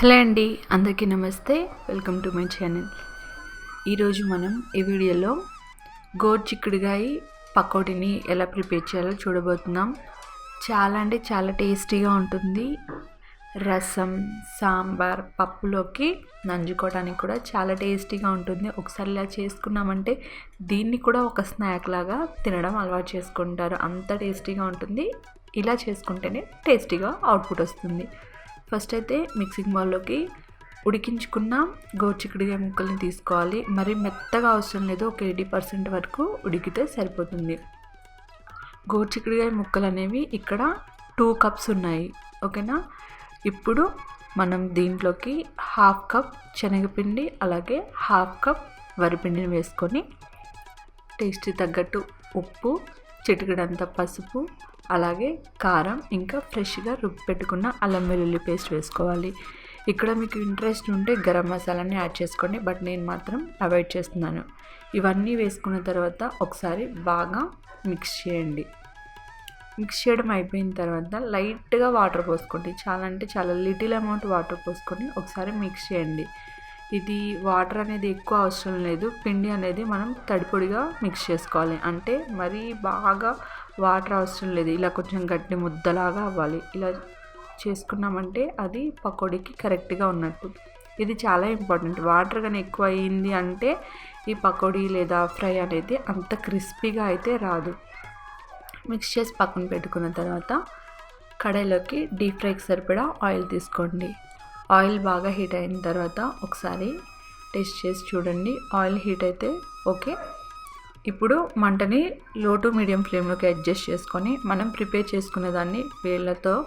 Hello అండి అందరికీ నమస్తే. Welcome to my channel. ఈరోజు మనం ఈ వీడియోలో గోరు చిక్కుడుగాయ పకోడీని ఎలా ప్రిపేర్ చేయాలో చూడబోతున్నాం. చాలా అంటే చాలా టేస్టీగా ఉంటుంది. రసం సాంబార్ పప్పులోకి నంజుకోవడానికి కూడా చాలా టేస్టీగా ఉంటుంది. ఒకసారి ఇలా చేసుకున్నామంటే దీన్ని కూడా ఒక స్నాక్ లాగా తినడం అలవాటు చేసుకుంటారు. అంత టేస్టీగా ఉంటుంది. ఇలా చేసుకుంటేనే టేస్టీగా అవుట్పుట్ వస్తుంది. ఫస్ట్ అయితే మిక్సింగ్ బౌల్లోకి ఉడికించుకున్న గోరుచిక్కుడుకాయ ముక్కల్ని తీసుకోవాలి. మరి మెత్తగా అవసరం లేదు. ఒక ఎయిటీ పర్సెంట్ వరకు ఉడికితే సరిపోతుంది. గోరుచిక్కుడుకాయ ముక్కలు అనేవి ఇక్కడ టూ కప్స్ ఉన్నాయి. ఓకేనా? ఇప్పుడు మనం దీంట్లోకి హాఫ్ కప్ శనగపిండి అలాగే హాఫ్ కప్ వరిపిండిని వేసుకొని టేస్టీ తగ్గట్టు ఉప్పు చిటికడంత పసుపు అలాగే కారం ఇంకా ఫ్రెష్గా రుబ్బి పెట్టుకున్న అల్లం వెల్లుల్లి పేస్ట్ వేసుకోవాలి. ఇక్కడ మీకు ఇంట్రెస్ట్ ఉంటే గరం మసాలాని యాడ్ చేసుకోండి బట్ నేను మాత్రం అవాయిడ్ చేస్తున్నాను. ఇవన్నీ వేసుకున్న తర్వాత ఒకసారి బాగా మిక్స్ చేయండి. మిక్స్ చేయడం అయిపోయిన తర్వాత లైట్గా వాటర్ పోసుకోండి. చాలా అంటే చాలా లిటిల్ అమౌంట్ వాటర్ పోసుకొని ఒకసారి మిక్స్ చేయండి. ఇది వాటర్ అనేది ఎక్కువ అవసరం లేదు. పిండి అనేది మనం తడిపొడిగా మిక్స్ చేసుకోవాలి. అంటే మరీ బాగా వాటర్ అవసరం లేదు. ఇలా కొంచెం గట్టి ముద్దలాగా అవ్వాలి. ఇలా చేసుకున్నామంటే అది పకోడీకి కరెక్ట్గా ఉన్నట్టు. ఇది చాలా ఇంపార్టెంట్. వాటర్ కానీ ఎక్కువ అయ్యింది అంటే ఈ పకోడీ లేదా ఫ్రై అనేది అంత క్రిస్పీగా అయితే రాదు. మిక్స్ చేసి పక్కన పెట్టుకున్న తర్వాత కడాయిలోకి డీప్ ఫ్రైకి సరిపడా ఆయిల్ తీసుకోండి. ఆయిల్ బాగా హీట్ అయిన తర్వాత ఒకసారి టేస్ట్ చేసి చూడండి. ఆయిల్ హీట్ అయితే ఓకే. ఇప్పుడు మంటని లో టు మీడియం ఫ్లేమ్లోకి అడ్జస్ట్ చేసుకొని మనం ప్రిపేర్ చేసుకునే దాన్ని వేళ్ళతో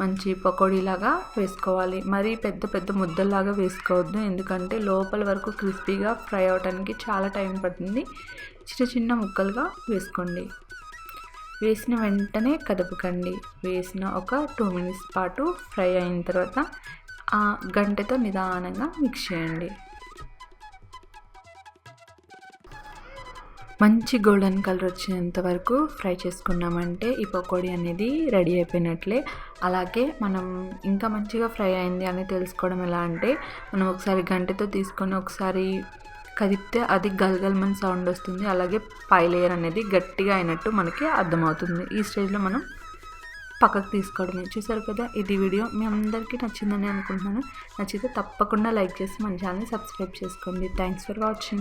మంచి పకోడీలాగా వేసుకోవాలి. మరీ పెద్ద పెద్ద ముద్దల్లాగా వేసుకోవద్దు. ఎందుకంటే లోపల వరకు క్రిస్పీగా ఫ్రై అవడానికి చాలా టైం పడుతుంది. చిన్న చిన్న ముక్కలుగా వేసుకోండి. వేసిన వెంటనే కదపకండి. వేసిన ఒక టూ మినిట్స్ పాటు ఫ్రై అయిన తర్వాత ఆ గంటతో నిదానంగా మిక్స్ చేయండి. మంచి గోల్డెన్ కలర్ వచ్చేంత వరకు ఫ్రై చేసుకున్నామంటే ఈ పకోడీ అనేది రెడీ అయిపోయినట్లే. అలాగే మనం ఇంకా మంచిగా ఫ్రై అయింది అని తెలుసుకోవడం ఎలా అంటే మనం ఒకసారి గంటతో తీసుకొని ఒకసారి కదిపితే అది గల్గల్మన్ సౌండ్ వస్తుంది. అలాగే పై లేయర్ అనేది గట్టిగా అయినట్టు మనకి అర్థమవుతుంది. ఈ స్టేజ్లో మనం పక్కకు తీసుకోవడమే. చూసారు కదా ఇది వీడియో మీ అందరికీ నచ్చిందని అనుకుంటున్నాను. నచ్చితే తప్పకుండా లైక్ చేసి మన ఛానల్ సబ్స్క్రైబ్ చేసుకోండి. Thanks for watching.